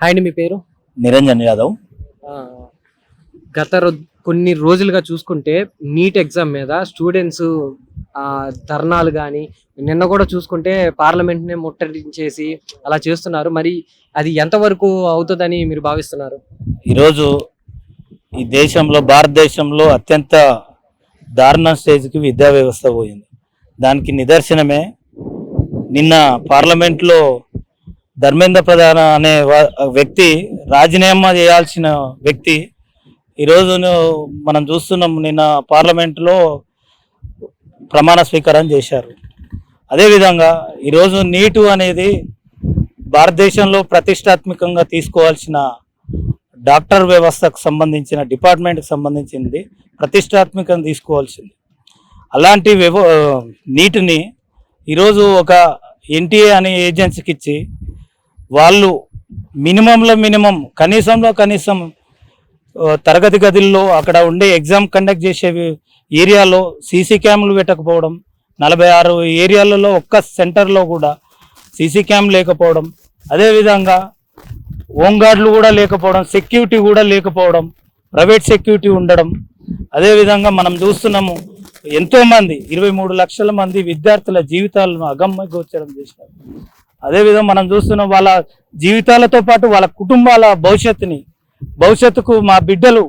Hi అండి మీ పేరు? నిరంజన్ యాదవ్. గత కొన్ని రోజులుగా చూసుకుంటే నీట్ ఎగ్జామ్ మీద స్టూడెంట్స్ ధర్నాలు కానీ నిన్న కూడా చూసుకుంటే పార్లమెంట్ నే ముట్టడించేసి అలా చేస్తున్నారు. మరి అది ఎంతవరకు అవుతుందని మీరు భావిస్తున్నారు? ఈరోజు ఈ దేశంలో భారతదేశంలో అత్యంత దారుణ స్టేజ్కి విద్యా వ్యవస్థ పోయింది. దానికి నిదర్శనమే నిన్న పార్లమెంట్లో ధర్మేంద్ర ప్రధాన అనే వ్యక్తి రాజీనామా చేయాల్సిన వ్యక్తి. ఈరోజు మనం చూస్తున్నాం నిన్న పార్లమెంట్లో ప్రమాణ స్వీకారం చేశారు. అదేవిధంగా ఈరోజు నీటు అనేది భారతదేశంలో ప్రతిష్టాత్మకంగా తీసుకోవాల్సిన డాక్టర్ వ్యవస్థకు సంబంధించిన డిపార్ట్మెంట్కి సంబంధించింది ప్రతిష్టాత్మకంగా తీసుకోవాల్సింది. అలాంటి వ్యవ నీటిని ఈరోజు ఒక ఎన్టీఏ అనే ఏజెన్సీకి ఇచ్చి వాళ్ళు మినిమంలో మినిమం కనీసంలో కనీసం తరగతి గదుల్లో అక్కడ ఉండే ఎగ్జామ్ కండక్ట్ చేసే ఏరియాలో సీసీ క్యామ్లు పెట్టకపోవడం నలభై ఆరు ఏరియాలలో ఒక్క సెంటర్లో కూడా సీసీ క్యామ్ లేకపోవడం అదేవిధంగా హోంగార్డులు కూడా లేకపోవడం సెక్యూరిటీ కూడా లేకపోవడం ప్రైవేట్ సెక్యూరిటీ ఉండడం అదేవిధంగా మనం చూస్తున్నాము ఎంతోమంది ఇరవై మూడు లక్షల మంది విద్యార్థుల జీవితాలను అగమ్య గోచరం చేశారు. అదేవిధంగా మనం చూస్తున్నాం వాళ్ళ జీవితాలతో పాటు వాళ్ళ కుటుంబాల భవిష్యత్తుని భవిష్యత్తుకు మా బిడ్డలు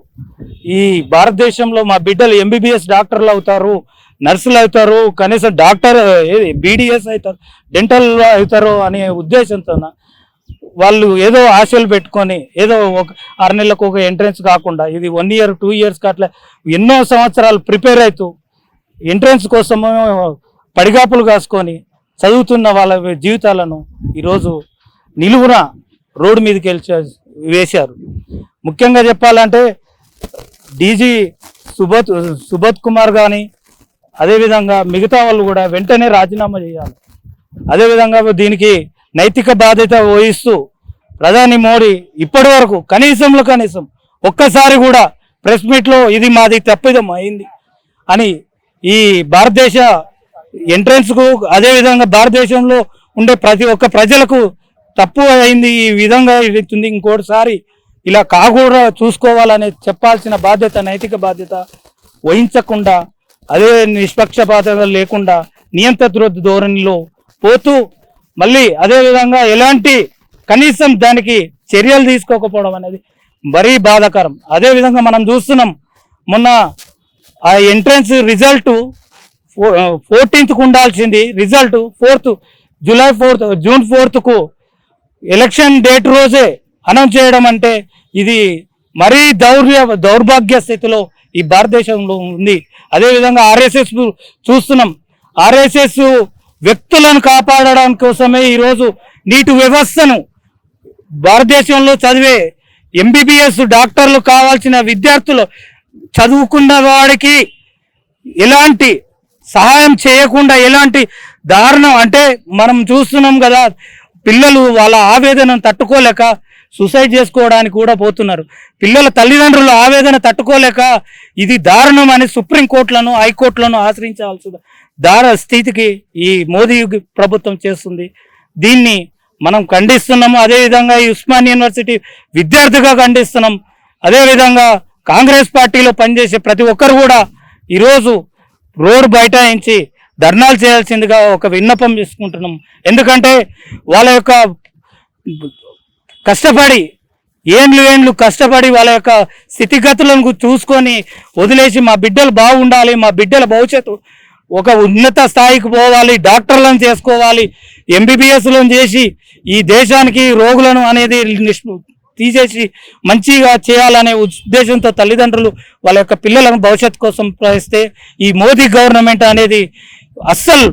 ఈ భారతదేశంలో మా బిడ్డలు ఎంబీబీఎస్ డాక్టర్లు అవుతారు నర్సులు అవుతారు కనీసం డాక్టర్ బీడిఎస్ అవుతారు డెంటల్ అవుతారు అనే ఉద్దేశంతో వాళ్ళు ఏదో ఆశలు పెట్టుకొని ఏదో ఒక ఆరు నెలలకు ఒక ఎంట్రెన్స్ కాకుండా ఇది వన్ ఇయర్ టూ ఇయర్స్ అట్లా ఎన్నో సంవత్సరాలు ప్రిపేర్ అవుతూ ఎంట్రెన్స్ కోసము పడిగాపులు కాసుకొని చదువుతున్న వాళ్ళ జీవితాలను ఈరోజు నిలువున రోడ్డు మీదకి వెళ్ళి వేశారు. ముఖ్యంగా చెప్పాలంటే డీజీ సుబోధ్ సుబోధ్ కుమార్ కానీ అదేవిధంగా మిగతా వాళ్ళు కూడా వెంటనే రాజీనామా చేయాలి. అదేవిధంగా దీనికి నైతిక బాధ్యత వహిస్తూ ప్రధాని మోడీ ఇప్పటి వరకు కనీసంలో కనీసం ఒక్కసారి కూడా ప్రెస్ మీట్లో ఇది మాది తప్పిదం అయింది అని ఈ భారతదేశ ఎంట్రన్స్కు అదేవిధంగా భారతదేశంలో ఉండే ప్రతి ఒక్క ప్రజలకు తప్పు అయింది ఈ విధంగా ఇస్తుంది ఇంకోటిసారి ఇలా కాకుండా చూసుకోవాలని చెప్పాల్సిన బాధ్యత నైతిక బాధ్యత వహించకుండా అదే నిష్పక్షపాత లేకుండా నియంత్రణ ధోరణిలో పోతూ మళ్ళీ అదేవిధంగా ఎలాంటి కనీసం దానికి చర్యలు తీసుకోకపోవడం అనేది మరీ బాధాకరం. అదేవిధంగా మనం చూస్తున్నాం మొన్న ఆ ఎంట్రన్స్ రిజల్ట్ ఫోర్టీన్త్కు ఉండాల్సింది result. Fourth July fourth June ఫోర్త్కు election date రోజే అనౌన్స్ చేయడం అంటే ఇది మరీ దౌర్య దౌర్భాగ్య స్థితిలో ఈ భారతదేశంలో ఉంది. అదేవిధంగా ఆర్ఎస్ఎస్ చూస్తున్నాం. ఆర్ఎస్ఎస్ వ్యక్తులను కాపాడడం కోసమే ఈరోజు నీటి వ్యవస్థను భారతదేశంలో చదివే ఎంబీబీఎస్ డాక్టర్లు కావాల్సిన విద్యార్థులు చదువుకున్న వాడికి ఎలాంటి సహాయం చేయకుండా ఎలాంటి దారుణం అంటే మనం చూస్తున్నాం కదా పిల్లలు వాళ్ళ ఆవేదనను తట్టుకోలేక సూసైడ్ చేసుకోవడానికి కూడా పోతున్నారు. పిల్లల తల్లిదండ్రుల ఆవేదన తట్టుకోలేక ఇది దారుణం అని సుప్రీంకోర్టులను హైకోర్టులను ఆశ్రయించాల్సిన దార స్థితికి ఈ మోదీ ప్రభుత్వం చేస్తుంది. దీన్ని మనం ఖండిస్తున్నాము. అదేవిధంగా ఈ ఉస్మాన్ యూనివర్సిటీ విద్యార్థిగా ఖండిస్తున్నాం. అదేవిధంగా కాంగ్రెస్ పార్టీలో పనిచేసే ప్రతి ఒక్కరు కూడా ఈరోజు రోడ్డు బైఠాయించి ధర్నాలు చేయాల్సిందిగా ఒక విన్నపం చేసుకుంటున్నాం. ఎందుకంటే వాళ్ళ యొక్క కష్టపడి ఏండ్లు ఏండ్లు కష్టపడి వాళ్ళ యొక్క స్థితిగతులను చూసుకొని వదిలేసి మా బిడ్డలు బాగుండాలి మా బిడ్డల భవిష్యత్తు ఒక ఉన్నత స్థాయికి పోవాలి డాక్టర్లను చేసుకోవాలి ఎంబీబీఎస్లను చేసి ఈ దేశానికి రోగులను అనేది నిష్ప- తీసేసి మంచిగా చేయాలనే ఉద్దేశంతో తల్లిదండ్రులు వాళ్ళ యొక్క పిల్లలను భవిష్యత్తు కోసం ప్రయత్నిస్తే ఈ మోదీ గవర్నమెంట్ అనేది అస్సలు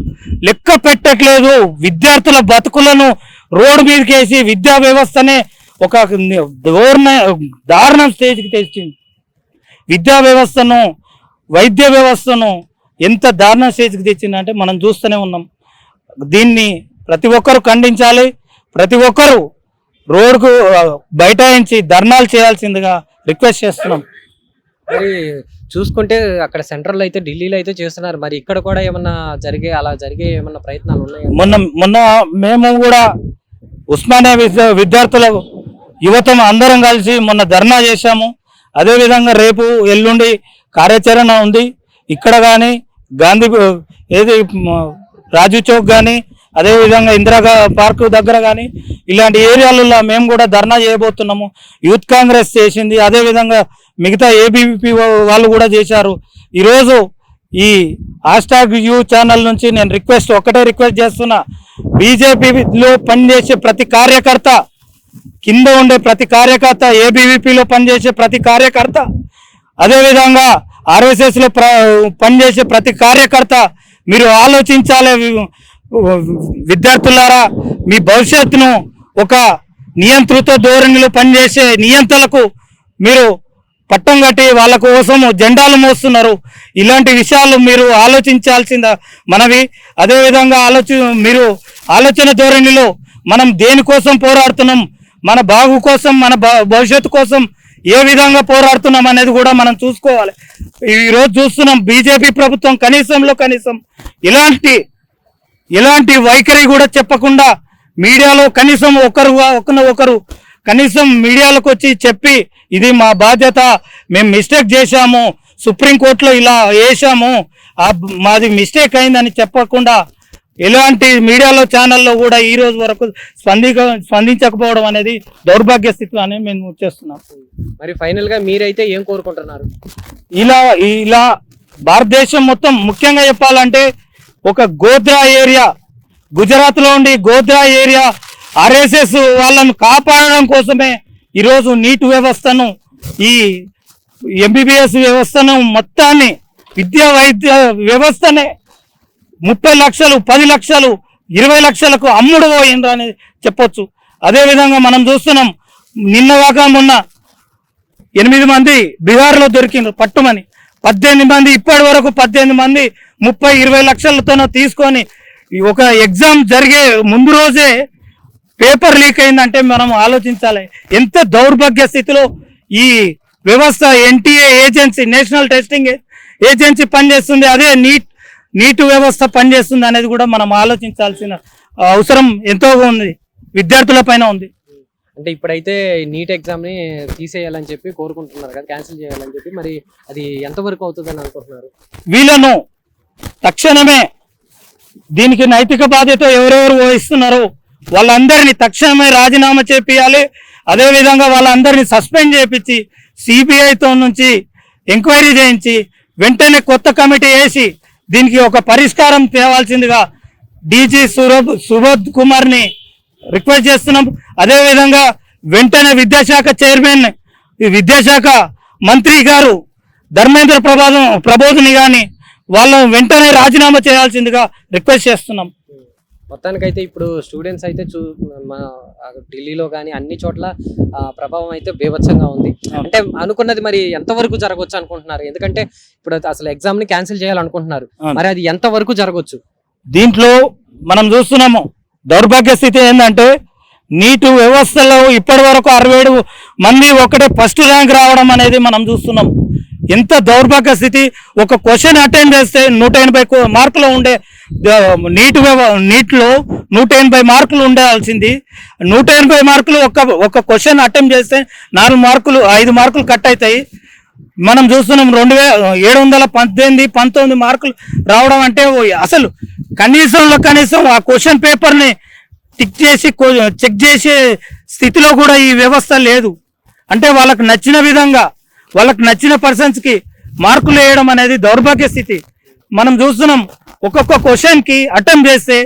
లెక్క పెట్టట్లేదు. విద్యార్థుల బతుకులను రోడ్డు మీదకేసి విద్యా వ్యవస్థనే ఒక దోర్ణ దారుణం స్టేజ్కి తెచ్చింది. విద్యా వ్యవస్థను వైద్య వ్యవస్థను ఎంత దారుణ స్టేజ్కి తెచ్చిందంటే మనం చూస్తూనే ఉన్నాం. దీన్ని ప్రతి ఒక్కరు ఖండించాలి. ప్రతి ఒక్కరు రోడ్కు బైఠాయించి ధర్నాలు చేయాల్సిందిగా రిక్వెస్ట్ చేస్తున్నాం. మరి చూసుకుంటే అక్కడ సెంట్రల్ అయితే ఢిల్లీలో అయితే చేస్తున్నారు. మరి ఇక్కడ కూడా ఏమన్నా జరిగే అలా జరిగే ఏమన్నా ప్రయత్నాలు ఉన్నాయా? మొన్న మొన్న మేము కూడా ఉస్మానియా విద్య- విద్యార్థుల యువతం అందరం కలిసి మొన్న ధర్నా చేశాము. అదేవిధంగా రేపు ఎల్లుండి కార్యాచరణ ఉంది. ఇక్కడ కానీ గాంధీ ఏది రాజు చౌక్ కానీ అదేవిధంగా ఇందిరా పార్క్ దగ్గర కానీ ఇలాంటి ఏరియాలలో మేము కూడా ధర్నా చేయబోతున్నాము. యూత్ కాంగ్రెస్ చేసింది. అదేవిధంగా మిగతా ఏబీపీ వాళ్ళు కూడా చేశారు. ఈరోజు ఈ హాస్టాగ్ యూ ఛానల్ నుంచి నేను రిక్వెస్ట్ ఒక్కటే రిక్వెస్ట్ చేస్తున్నా. బీజేపీలో పనిచేసే ప్రతి కార్యకర్త కింద ఉండే ప్రతి కార్యకర్త ఏబీవీపీలో పనిచేసే ప్రతి కార్యకర్త అదేవిధంగా ఆర్ఎస్ఎస్లో ప్ర పనిచేసే ప్రతి కార్యకర్త మీరు ఆలోచించాలి విద్యార్థులారా మీ భవిష్యత్తును ఒక నియంత్రిత ధోరణిలో పనిచేసే నియంత్రణకు మీరు పట్టం కట్టి వాళ్ళ కోసం జెండాలు మోస్తున్నారు. ఇలాంటి విషయాలు మీరు ఆలోచించాల్సింద మనవి. అదేవిధంగా ఆలోచన మీరు ఆలోచన ధోరణిలో మనం దేనికోసం పోరాడుతున్నాం మన బాగు కోసం మన భవిష్యత్తు కోసం ఏ విధంగా పోరాడుతున్నాం అనేది కూడా మనం చూసుకోవాలి. ఈరోజు చూస్తున్నాం బీజేపీ ప్రభుత్వం కనీసంలో కనీసం ఇలాంటి ఇలాంటి వైఖరి కూడా చెప్పకుండా మీడియాలో కనీసం ఒకరు ఒకరు ఒకరు కనీసం మీడియాలోకి వచ్చి చెప్పి ఇది మా బాధ్యత మేము మిస్టేక్ చేశాము సుప్రీంకోర్టులో ఇలా వేసాము మాది మిస్టేక్ అయిందని చెప్పకుండా ఎలాంటి మీడియాలో ఛానల్లో కూడా ఈ రోజు వరకు స్పందిక స్పందించకపోవడం అనేది దౌర్భాగ్య స్థితి అని మేము చేస్తున్నాం. మరి ఫైనల్గా మీరైతే ఏం కోరుకుంటున్నారు? ఇలా ఇలా భారతదేశం మొత్తం ముఖ్యంగా చెప్పాలంటే ఒక గోద్రా ఏరియా. గుజరాత్లో ఉండి గోద్రా ఏరియా. ఆర్ఎస్ఎస్ వాళ్ళను కాపాడడం కోసమే ఈరోజు నీటి వ్యవస్థను ఈ ఎంబీబీఎస్ వ్యవస్థను మొత్తాన్ని విద్యా వైద్య వ్యవస్థనే ముప్పై లక్షలు పది లక్షలు ఇరవై లక్షలకు అమ్ముడు పోయిండ్రు అని చెప్పొచ్చు. అదేవిధంగా మనం చూస్తున్నాం నిన్న కాక మొన్న ఎనిమిది మంది బీహార్లో దొరికిండ్రు పట్టుమని. పద్దెనిమిది మంది ఇప్పటి వరకు పద్దెనిమిది మంది ముప్పై ఇరవై లక్షలతోనో తీసుకొని ఒక ఎగ్జామ్ జరిగే ముందు రోజే పేపర్ లీక్ అయిందంటే మనం ఆలోచించాలి. ఎంత దౌర్భాగ్య స్థితిలో ఈ వ్యవస్థ NTA agency national testing agency పనిచేస్తుంది అదే నీట్ నీట్ వ్యవస్థ పనిచేస్తుంది అనేది కూడా మనం ఆలోచించాల్సిన అవసరం ఎంతో ఉంది విద్యార్థుల పైన ఉంది. అంటే ఇప్పుడైతే నీట్ ఎగ్జామ్ని తీసేయాలని చెప్పి కోరుకుంటున్నారు కదా క్యాన్సిల్ చేయాలని చెప్పి మరి అది ఎంతవరకు అవుతుందని అనుకుంటున్నారు? వీళ్ళను తక్షణమే దీనికి నైతిక బాధ్యత ఎవరెవరు వహిస్తున్నారో వాళ్ళందరినీ తక్షణమే రాజీనామా చేపియాలి అదేవిధంగా వాళ్ళందరినీ సస్పెండ్ చేపించి సిబిఐతో నుంచి ఎంక్వైరీ చేయించి వెంటనే కొత్త కమిటీ వేసి దీనికి ఒక పరిష్కారం తేవాల్సిందిగా డీజీ సురభ్ సుబోధ్ కుమార్ని రిక్వెస్ట్ చేస్తున్నాం. అదేవిధంగా వెంటనే విద్యాశాఖ చైర్మన్ ఈ విద్యాశాఖ మంత్రి గారు ధర్మేంద్ర ప్రబోధం ప్రబోధిని కానీ వాళ్ళను వెంటనే రాజీనామా చేయాల్సిందిగా రిక్వెస్ట్ చేస్తున్నాం. మొత్తానికైతే ఇప్పుడు స్టూడెంట్స్ అయితే చూ మా ఢిల్లీలో కానీ అన్ని చోట్ల ప్రభావం అయితే బీభత్సంగా ఉంది. అంటే అనుకున్నది మరి ఎంతవరకు జరగవచ్చు అనుకుంటున్నారు? ఎందుకంటే ఇప్పుడు అసలు ఎగ్జామ్ని క్యాన్సిల్ చేయాలనుకుంటున్నారు. మరి అది ఎంత వరకు జరగవచ్చు దీంట్లో మనం చూస్తున్నాము దౌర్భాగ్య స్థితి ఏంటంటే నీటు వ్యవస్థలో ఇప్పటి వరకు అరవై ఏడు మంది ఒకటే ఫస్ట్ ర్యాంక్ రావడం అనేది మనం చూస్తున్నాం. ఎంత దౌర్భాగ్య స్థితి? ఒక క్వశ్చన్ అటెండ్ చేస్తే నూట ఎనభై కో- మార్కులు ఉండే నీట్ వ్యవ నీట్లో నూట ఎనభై మార్కులు ఉండాల్సింది. నూట ఎనభై మార్కులు ఒక ఒక క్వశ్చన్ అటెంప్ట్ చేస్తే నాలుగు మార్కులు ఐదు మార్కులు కట్ అవుతాయి మనం చూస్తున్నాం రెండు వే ఏడు వందల పద్దెనిమిది పంతొమ్మిది మార్కులు రావడం అంటే అసలు కనీసంలో కనీసం ఆ క్వశ్చన్ పేపర్ని టిక్ చేసి చెక్ చేసే స్థితిలో కూడా ఈ వ్యవస్థ లేదు. అంటే వాళ్ళకు నచ్చిన విధంగా వాళ్ళకి నచ్చిన పర్సన్స్కి మార్కులు వేయడం అనేది దౌర్భాగ్య స్థితి. మనం చూస్తున్నాం ఒక్కొక్క క్వశ్చన్కి అటెంప్ట్ చేస్తే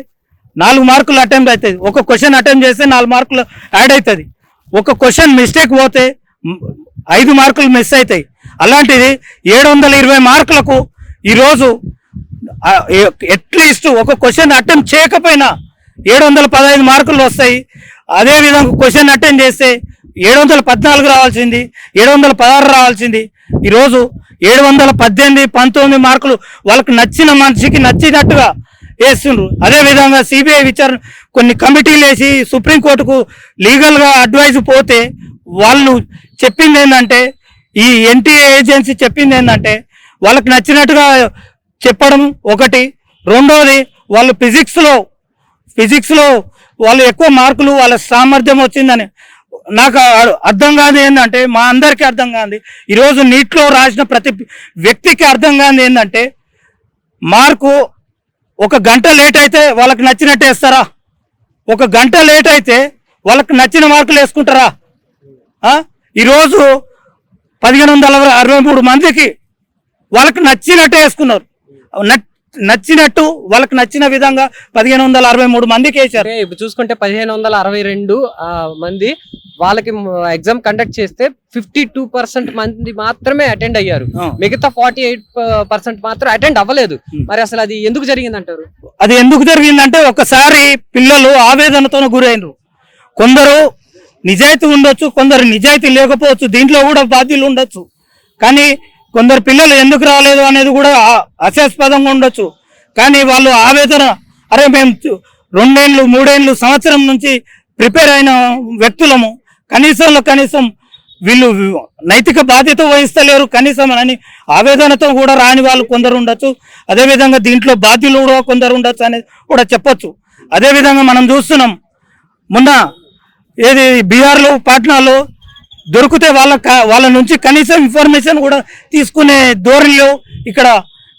నాలుగు మార్కులు అటెంప్ట్ అవుతుంది ఒక క్వశ్చన్ అటెంప్ట్ చేస్తే నాలుగు మార్కులు యాడ్ అవుతుంది ఒక క్వశ్చన్ మిస్టేక్ పోతే ఐదు మార్కులు మిస్ అవుతాయి. అలాంటిది ఏడు వందల ఇరవై మార్కులకు ఈరోజు అట్లీస్ట్ ఒక క్వశ్చన్ అటెంప్ట్ చేయకపోయినా ఏడు వందల పదహైదు మార్కులు వస్తాయి. అదేవిధంగా క్వశ్చన్ అటెంప్ట్ చేస్తే ఏడు వందల పద్నాలుగు రావాల్సింది ఏడు వందల పదహారు రావాల్సింది. ఈరోజు ఏడు వందల పద్దెనిమిది పంతొమ్మిది మార్కులు వాళ్ళకి నచ్చిన మనిషికి నచ్చినట్టుగా వేస్తుండ్రు. అదే విధంగా సిబిఐ విచారణ కొన్ని కమిటీలు వేసి సుప్రీంకోర్టుకు లీగల్గా అడ్వైజ్ పోతే వాళ్ళు చెప్పింది ఏంటంటే ఈ ఎన్టీఏ ఏజెన్సీ చెప్పింది ఏంటంటే వాళ్ళకి నచ్చినట్టుగా చెప్పడం ఒకటి. రెండోది వాళ్ళు ఫిజిక్స్లో ఫిజిక్స్లో వాళ్ళు ఎక్కువ మార్కులు వాళ్ళ సామర్థ్యం వచ్చిందని నాకు అర్థం కాదు ఏంటంటే మా అందరికీ అర్థం కాదు. ఈరోజు నీటిలో రాసిన ప్రతి వ్యక్తికి అర్థం కాదు ఏంటంటే మార్కు ఒక గంట లేట్ అయితే వాళ్ళకి నచ్చినట్టు వేస్తారా? ఒక గంట లేట్ అయితే వాళ్ళకి నచ్చిన మార్కులు వేసుకుంటారా? ఈరోజు పదిహేను వందల అరవై మూడు మందికి వాళ్ళకి నచ్చినట్టే వేసుకున్నారు. నచ్చినట్టు వాళ్ళకి నచ్చిన విధంగా పదిహేను వందల అరవై మూడు మందికి వేశారు ఇప్పుడు చూసుకుంటే పదిహేను వందల అరవై రెండు మంది వాళ్ళకి ఎగ్జామ్ కండక్ట్ చేస్తే ఫిఫ్టీ టూ పర్సెంట్ మంది మాత్రమే అటెండ్ అయ్యారు. మిగతా ఫార్టీ ఎయిట్ పర్సెంట్ మాత్రం అటెండ్ అవ్వలేదు. మరి అసలు అది ఎందుకు జరిగింది అంటారు అది ఎందుకు జరిగిందంటే ఒకసారి పిల్లలు ఆవేదనతో గురైనరు. కొందరు నిజాయితీ ఉండొచ్చు కొందరు నిజాయితీ లేకపోవచ్చు దీంట్లో కూడా బాధ్యులు ఉండొచ్చు. కానీ కొందరు పిల్లలు ఎందుకు రాలేదు అనేది కూడా అశాస్పదంగా ఉండొచ్చు. కానీ వాళ్ళు ఆవేదన అరే మేము రెండేళ్ళు మూడేళ్ళు సంవత్సరం నుంచి ప్రిపేర్ అయిన వ్యక్తులము. కనీసంలో కనీసం వీళ్ళు నైతిక బాధ్యత వహిస్తలేరు కనీసం అని ఆవేదనతో కూడా రాని వాళ్ళు కొందరు ఉండొచ్చు. అదేవిధంగా దీంట్లో బాధ్యులు కూడా కొందరు ఉండొచ్చు అనేది కూడా చెప్పొచ్చు. అదేవిధంగా మనం చూస్తున్నాం మొన్న ఏది బీహార్లో పాట్నాలో దొరికితే వాళ్ళ వాళ్ళ నుంచి కనీసం ఇన్ఫర్మేషన్ కూడా తీసుకునే ధోరణిలో ఇక్కడ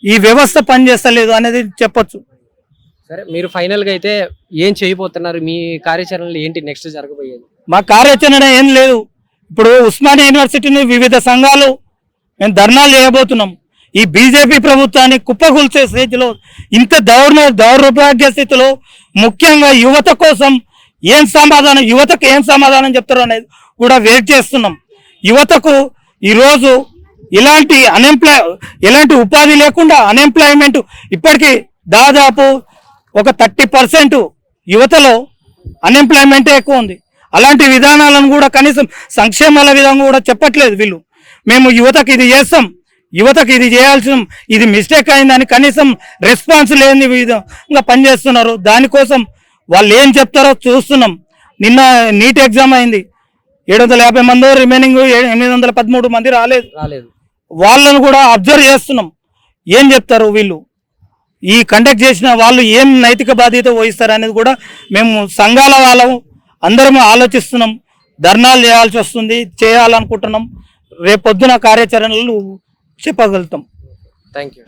ఈ వ్యవస్థ పనిచేస్తలేదు అనేది చెప్పొచ్చు. సరే మీరు ఫైనల్గా అయితే ఏం చేయబోతున్నారు? మీ కార్యాచరణలో ఏంటి నెక్స్ట్ జరగబోయేది? మా కార్యాచరణ ఏం లేదు. ఇప్పుడు ఉస్మానియా యూనివర్సిటీని వివిధ సంఘాలు మేము ధర్నాలు చేయబోతున్నాం. ఈ బీజేపీ ప్రభుత్వాన్ని కుప్పగూల్చే స్థితిలో ఇంత దౌర్ణ దౌర్భాగ్య స్థితిలో ముఖ్యంగా యువత కోసం ఏం సమాధానం యువతకు ఏం సమాధానం చెప్తారో అనేది కూడా వెయిట్ చేస్తున్నాం. యువతకు ఈరోజు ఇలాంటి అన్ఎంప్లాయ్ ఎలాంటి ఉపాధి లేకుండా అన్ఎంప్లాయ్మెంట్ ఇప్పటికీ దాదాపు ఒక థర్టీ పర్సెంట్ యువతలో అన్ఎంప్లాయ్మెంటే ఎక్కువ ఉంది. అలాంటి విధానాలను కూడా కనీసం సంక్షేమాల విధంగా కూడా చెప్పట్లేదు వీళ్ళు. మేము యువతకు ఇది చేస్తాం. యువతకు ఇది చేయాల్సిన ఇది మిస్టేక్ అయిందని కనీసం రెస్పాన్స్ లేని విధంగా పనిచేస్తున్నారు. దానికోసం వాళ్ళు ఏం చెప్తారో చూస్తున్నాం. నిన్న నీట్ ఎగ్జామ్ అయింది. ఏడు వందల యాభై మంది రిమైనింగ్ ఎనిమిది వందల పదమూడు మంది రాలేదు. రాలేదు. వాళ్ళను కూడా అబ్జర్వ్ చేస్తున్నాం. ఏం చెప్తారు వీళ్ళు? ఈ కండక్ట్ చేసిన వాళ్ళు ఏం నైతిక బాధ్యత వహిస్తారు అనేది కూడా మేము సంఘాల వాళ్ళం. అందరం ఆలోచిస్తున్నాం. ధర్నాలు చేయాల్సి వస్తుంది చేయాలనుకుంటున్నాం. రేపొద్దున కార్యాచరణలు చెప్పగలుగుతాం. Thank you